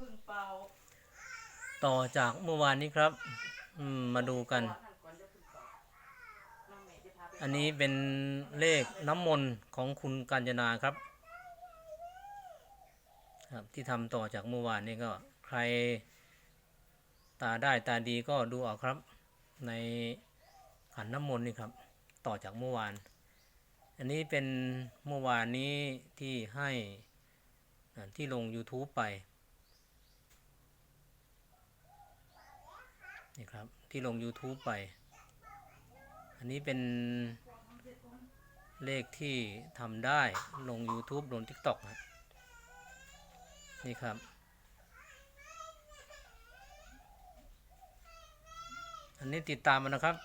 พึ่งเป่าต่อจากเมื่อวานนี้ครับ อืมมาดูกัน อันนี้เป็นเลขน้ำมนต์ของคุณกาญจนาครับ ครับ ที่ทำต่อจากเมื่อวานนี้ก็ใคร ตาได้ตาดีก็ดูเอาครับ ในขันน้ำมนต์นี่ครับ ต่อจากเมื่อวาน อันนี้เป็นเมื่อวานนี้ที่ให้ที่ลง YouTube ไป นี่ครับ ที่ลง YouTube ไป อันนี้เป็นเลขที่ทำได้ลง YouTube ลง TikTok นะนี่ครับ อันนี้ติดตามมานะครับ